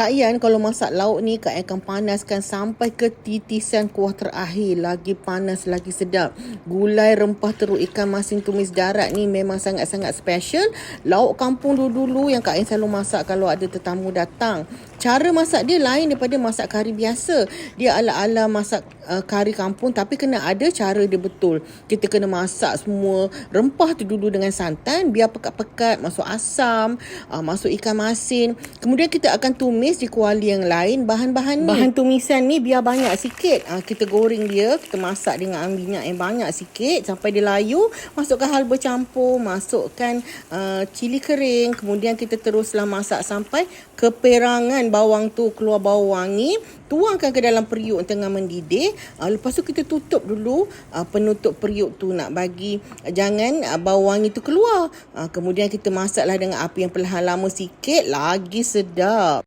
Kak Ian kalau masak lauk ni Kak Ian akan panaskan sampai ke titisan kuah terakhir. Lagi panas, lagi sedap. Gulai rempah teruk ikan masin tumis darat ni memang sangat-sangat special. Lauk kampung dulu-dulu yang Kak Ian selalu masak kalau ada tetamu datang. Cara masak dia lain daripada masak kari biasa. Dia ala-ala masak uh, kari kampung tapi kena ada cara dia betul. Kita kena masak semua rempah tu dulu dengan santan biar pekat-pekat, masuk asam, uh, masuk ikan masin. Kemudian kita akan tumis di kuali yang lain bahan-bahan ni. Bahan tumisan ni biar banyak sikit. Uh, kita goreng dia, kita masak dengan minyak yang banyak sikit sampai dia layu. Masukkan halba campur, masukkan uh, cili kering. Kemudian kita teruslah masak sampai keperangan bawang tu keluar bau wangi tuangkan ke dalam periuk tengah mendidih uh, lepas tu kita tutup dulu uh, penutup periuk tu nak bagi uh, jangan uh, bau wangi tu keluar uh, kemudian kita masaklah dengan api yang perlahan lama sikit lagi sedap